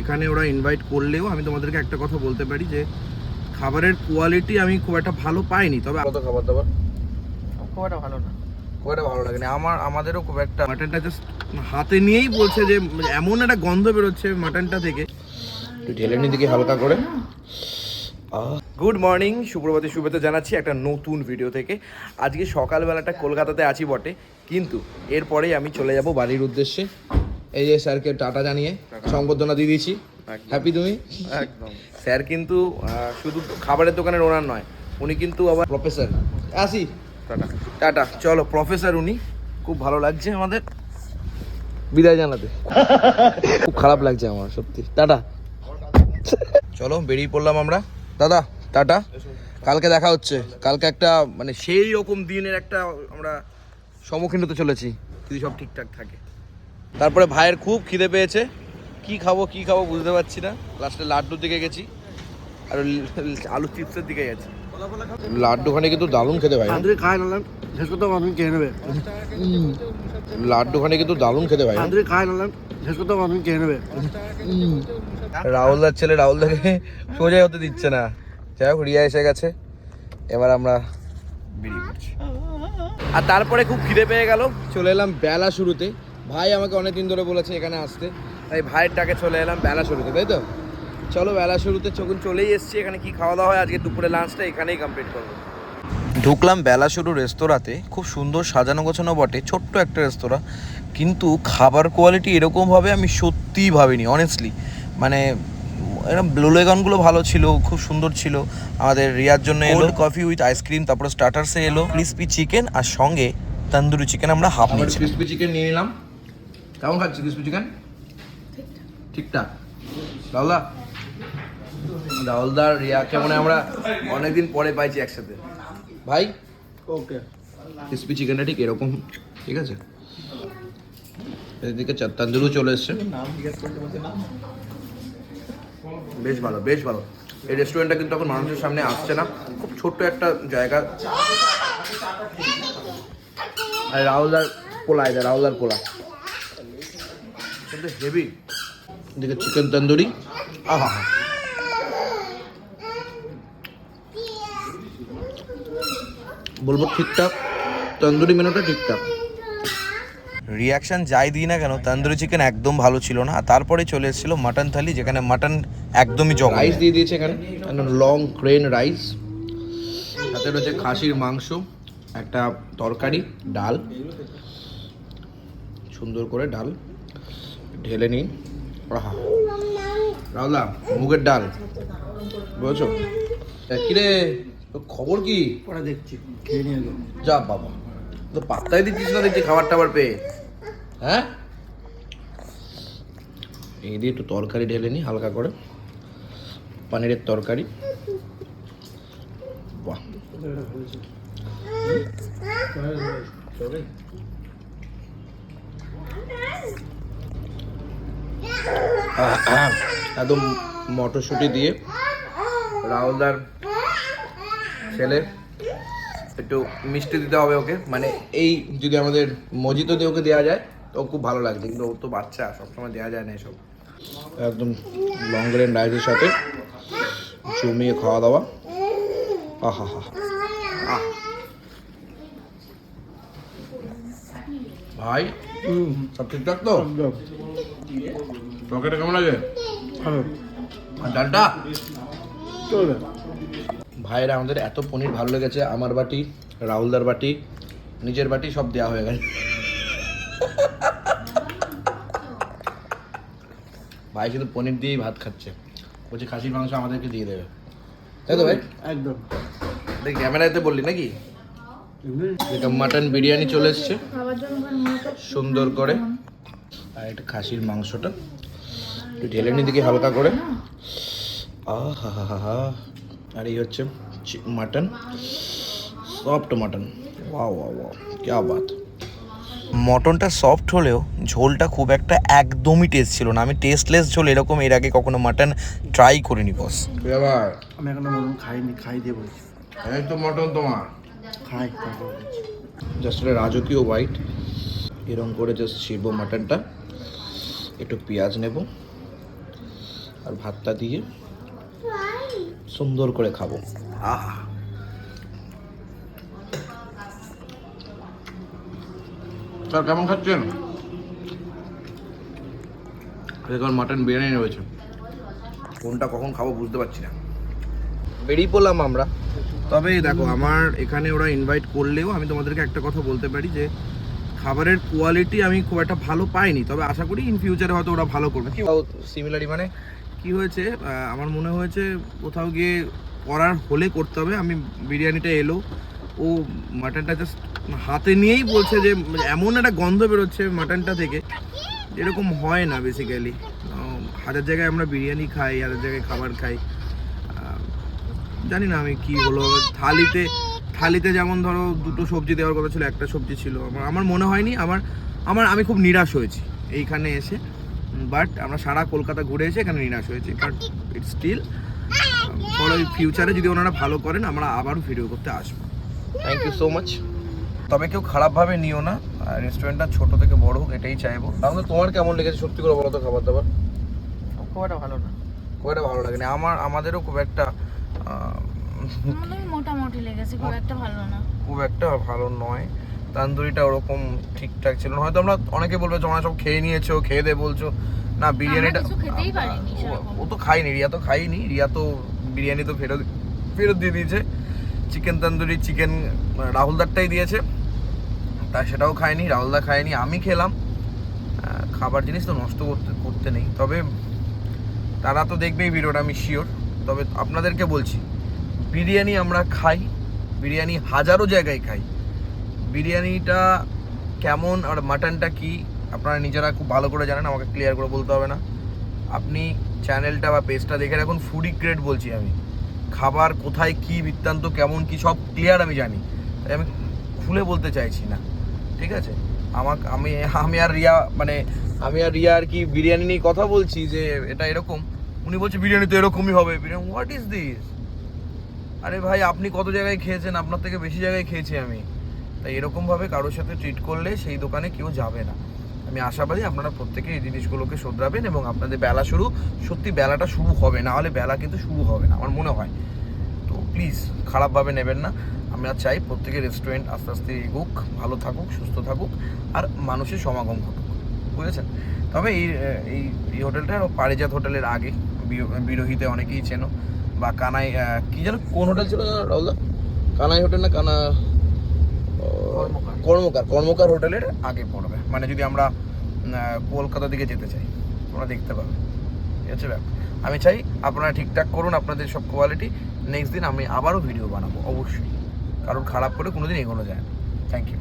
এখানে ওরা ইনভাইট করলেও আমি তোমাদেরকে একটা কথা বলতে পারি যে খাবারের কোয়ালিটি আমি খুব একটা ভালো পাইনি তবে কত খাবার দাবার? খুব একটা ভালো না। খুব একটা ভালো লাগেনি। আমার আমাদেরও খুব একটা মাটনটা জাস্ট হাতে নিয়েই বলছে যে এমন একটা গন্ধ বেরোচ্ছে মাটনটা থেকে। একটু ঢেলে নি দিকে হালকা করে। গুড মর্নিং সুপ্রভাতে শুভেচ্ছা জানাচ্ছি একটা নতুন ভিডিও থেকে। আজকে সকালবেলাটা কলকাতাতে আছি বটে কিন্তু এরপরেই আমি চলে যাব বাড়ির উদ্দেশ্যে। এই যে স্যারকে টাটা জানিয়ে সংবর্ধনা দিয়ে দিয়েছি। হ্যাপি তুমি? একদম। স্যার কিন্তু শুধু খাবারের দোকানের ওনার নয় উনি কিন্তু আবার প্রফেসর আসি। টাটা। টাটা। চলো প্রফেসর উনি। খুব ভালো লাগছে আমাদের। বিদায় জানাতে। খুব খারাপ লাগছে আমার সত্যি। টাটা। চলো বেরিয়ে পড়লাম আমরা। দাদা টাটা। কালকে দেখা হচ্ছে। কালকে একটা মানে সেই রকম দিনের একটা আমরা সম্মুখীন হতে চলেছি। যদি সব ঠিকঠাক থাকে। তারপরে ভাইয়ের খুব খিদে পেয়েছে। কি খাব কি খাব বুঝতে পারছি না। লাস্টে লাড্ডুর দিকে গেছি। আর আলু চিপসের দিকে গেছি। লাড্ডুখানে কিন্তু দারুণ খেতে ভাই। আন্দ্রে খায় শেষ নেবে। লাড্ডুখানে কিন্তু দারুণ খেতে ভাই। আন্দ্রে খায় নালাম শেষ কথা মানুষ খেয়ে নেবে। রাহুলদার ছেলে রাহুলদাকে সোজাই হতে দিচ্ছে না। যাই হোক রিয়া এসে গেছে। এবার আমরা বেরিয়ে পড়ছি। আর তারপরে খুব খিদে পেয়ে গেল। চলে এলাম বেলা শুরুতে। ভাই আমাকে অনেক দিন ধরে বলেছে এখানে আসতে। তাই ভাইয়ের ডাকে চলে এলাম বেলা শুরুতে তাই তো? চলো বেলা শুরুতে যখন চলেই এসছি এখানে কি খাওয়া দাওয়া হয়? আজকে দুপুরে লাঞ্চটা এখানেই কমপ্লিট করব। ঢুকলাম বেলা শুরু রেস্তোরাঁতে খুব সুন্দর সাজানো গোছানো বটে ছোট্ট একটা রেস্তোরাঁ। কিন্তু খাবার কোয়ালিটি এরকমভাবে আমি সত্যিই ভাবিনি অনেস্টলি মানে এরকম ব্লুলেগনগুলো ভালো ছিল খুব সুন্দর ছিল। আমাদের রিয়ার জন্য এলো। কফি উইথ আইসক্রিম তারপরে স্টার্টার্সে এলো। ক্রিসপি চিকেন আর সঙ্গে তন্দুরি চিকেন আমরা হাফ নিচ্ছি ক্রিসপি চিকেন নিয়ে নিলাম। কেমন খাচ্ছি ক্রিসপি চিকেন ঠিকঠাক। রাহুলদা রাহুলদার রিয়াকে মনে আমরা অনেকদিন পরে পাইছি একসাথে। ভাই? ওকে ক্রিসপি চিকেনটা ঠিক এরকম ঠিক আছে? এদিকে তন্দুরও চলে এসছে। বেশ ভালো বেশ ভালো। এই রেস্টুরেন্টটা কিন্তু এখন মানুষের সামনে আসছে না। খুব ছোট্ট একটা জায়গা। আর রাহুলদার পোলা এটা রাহুলদার পোলা। কিন্তু হেভি। এদিকে চিকেন তন্দুরি। আহা। বলব ঠিকঠাক। তন্দুরি মেনুটা ঠিকঠাক। রিয়াকশন যাই দিই না কেন তন্দুরি চিকেন একদম ভালো ছিল না। আর তারপরে চলে এসেছিল মাটন থালি যেখানে মাটন একদমই জগ রাইস দিয়ে দিয়েছে এখানে। লং ক্রেন রাইস সাথে রয়েছে খাসির মাংস একটা তরকারি ডাল। সুন্দর করে ডাল। ঢেলে নিই আহা। রাহুলা মুগের ডাল। বুঝেছ? কিরে খবর কি? পরে দেখছি খেয়ে নিয়ে যা বাবা। তো পাত্তাই দিচ্ছিস না দেখছি খাবার টাবার পেয়ে। হ্যাঁ? এই দিয়ে একটু তরকারি ঢেলে নি হালকা করে। পনিরের তরকারি। বাহ। একদম মটরশুঁটি দিয়ে রাহুলদার ছেলে। একটু মিষ্টি দিতে হবে ওকে। মানে এই যদি আমাদের মজিতো দিয়ে ওকে দেওয়া যায় তো খুব ভালো লাগছে কিন্তু ও তো বাচ্চা সবসময় দেওয়া যায় না এসব। একদম লং গ্রেন রাইসের সাথে জমিয়ে খাওয়া দাওয়া। আহা হা ভাই সব ঠিকঠাক তো? তরকারিটা কেমন লাগে ভালো আর ডালটা চলবে ভাইয়েরা আমাদের এত পনির ভালো লেগেছে আমার বাটি রাহুলদার বাটি নিজের বাটি সব দেওয়া হয়ে গেছে ভাই শুধু পনির দিয়েই ভাত খাচ্ছে। বলছে খাসির মাংস আমাদেরকে দিয়ে দেবে। তাই তো ভাই? একদম। দেখ ক্যামেরাতে বললি নাকি? এটা মাটন বিরিয়ানি চলে এসছে। সুন্দর করে। আর এটা খাসির মাংসটা। একটু ঢেলে নি দিকে হালকা করে। আহা হা হা হা আর এই হচ্ছে মাটন। Soft mutton. ওয়া ওয়া ওয়া ক্যা বাত। মটনটা সফট হলেও ঝোলটা খুব একটা একদমই টেস্ট ছিল না। আমি টেস্টলেস ঝোল এরকম এর আগে কখনো মাটন ট্রাই করিনি বস আমি এখন মরুন খাইনি খাই দিয়ে বলছি। এই তো মটন তোমার। খাই জাস্ট রাজকীয় হোয়াইট এরকম করে জাস্ট ছিড়বো মাটনটা একটু পেঁয়াজ নেব আর ভাতটা দিয়ে সুন্দর করে খাব। আহ। স্যার কেমন খাচ্ছেন? এখন মাটন বিরিয়ানি রয়েছে। কোনটা কখন খাব বুঝতে পারছি না। বেরিয়ে পড়লাম আমরা। তবে দেখো আমার এখানে ওরা ইনভাইট করলেও আমি তোমাদেরকে একটা কথা বলতে পারি যে খাবারের কোয়ালিটি আমি খুব একটা ভালো পাইনি, তবে আশা করি ইন ফিউচারে হয়তো ওরা ভালো করবে। সিমিলারি মানে কি হয়েছে আমার মনে হয়েছে কোথাও গিয়ে করার হলে করতে হবে। আমি বিরিয়ানিটা এলো, ও মাটনটা জাস্ট হাতে নিয়েই বলছে যে, এমন একটা গন্ধ বেরোচ্ছে মাটনটা থেকে, এরকম হয় না বেসিক্যালি হাজার জায়গায় আমরা বিরিয়ানি খাই, হাজার জায়গায় খাবার খাই। জানি না আমি কি হলো, থালিতে থালিতে যেমন ধরো দুটো সবজি দেওয়ার কথা ছিল একটা সবজি ছিল। আমার আমার মনে হয়নি আমার আমার আমি খুব নিরাশ হয়েছি এইখানে এসে। বাট আমরা সারা কলকাতা ঘুরে এসে এখানে নিরাশ হয়েছি বাট ইটস স্টিল ফলো ফিউচারে যদি ওনারা ভালো করেন আমরা আবারও ভিডিও করতে আসব। থ্যাংক ইউ সো মাচ তবে কেউ খারাপভাবে নিও না রেস্টুরেন্টটা ছোট থেকে বড় হোক এটাই চাইব। তাহলে তোমার কেমন লেগেছে সত্যি করে বলো তো খাবার দাবার খুব একটা ভালো না। খুব একটা ভালো লাগেনি। আমার আমাদেরও খুব একটা মোটামুটি লেগেছে খুব একটা ভালো না। খুব একটা ভালো নয়। তান্দুরিটা ওরকম ঠিকঠাক ছিল না। হয়তো আমরা অনেকে বলবে তোমরা সব খেয়ে নিয়েছো খেয়ে দে বলছো। না বিরিয়ানিটা ও- তো খাইনি রিয়া তো খাইনি। রিয়া তো বিরিয়ানি তো ফেরত ফেরত দিয়ে দিয়েছে। চিকেন তন্দুরি চিকেন রাহুলদারটাই দিয়েছে। তা সেটাও খায়নি রাহুলদা খায়নি আমি খেলাম। খাবার জিনিস তো নষ্ট করতে করতে নেই। তবে তারা তো দেখবেই ভিডিওটা আমি শিওর তবে আপনাদেরকে বলছি বিরিয়ানি আমরা খাই, বিরিয়ানি হাজারো জায়গায় খাই। বিরিয়ানিটা কেমন আর মাটনটা কি, আপনারা নিজেরা খুব ভালো করে জানেন, আমাকে ক্লিয়ার করে বলতে হবে না। আপনি চ্যানেলটা বা পেজটা দেখে রাখুন ফুডি গ্রেড বলছি আমি। খাবার কোথায় কি বৃত্তান্ত, কেমন কি, সব ক্লিয়ার আমি জানি। তাই আমি খুলে বলতে চাইছি না, ঠিক আছে? আমাক, আমি আমি আর রিয়া মানে আমি আর রিয়া আর কি বিরিয়ানি নিয়ে কথা বলছি যে এটা এরকম। উনি বলছে, বিরিয়ানি তো এরকমই হবে। বিরিয়ানি হোয়াট ইজ দিস আরে ভাই, আপনি কত জায়গায় খেয়েছেন? আপনার থেকে বেশি জায়গায় খেয়েছি আমি। তাই এরকমভাবে কারোর সাথে ট্রিট করলে সেই দোকানে কেউ যাবে না। আমি আশাবাদী আপনারা প্রত্যেকে এই জিনিসগুলোকে শোধরাবেন এবং আপনাদের বেলা শুরু, সত্যি বেলাটা শুরু হবে, না হলে বেলা কিন্তু শুরু হবে না, আমার মনে হয়। তো প্লিজ খারাপভাবে নেবেন না। আমরা চাই প্রত্যেকের রেস্টুরেন্ট আস্তে আস্তে এগুক, ভালো থাকুক, সুস্থ থাকুক, আর মানুষের সমাগম ঘটুক। বুঝেছেন? তবে এই এই হোটেলটা পারিজাত হোটেলের আগে বিরোহীতে অনেকেই চেনো। বা কানাই কি যেন কোন হোটেল ছিল রাহুলদা কানাই হোটেল না কানা কর্মকার। কর্মকার হোটেলের আগে পড়বে। মানে যদি আমরা উম, আহ, কলকাতা দিকে যেতে চাই তোমরা দেখতে পাবে। ঠিক আছে আমি চাই আপনারা ঠিকঠাক করুন আপনাদের সব কোয়ালিটি নেক্সট দিন আমি আবারও ভিডিও বানাবো অবশ্যই। কারণ খারাপ করে কোনো দিন এগোনো যায় না। Thank you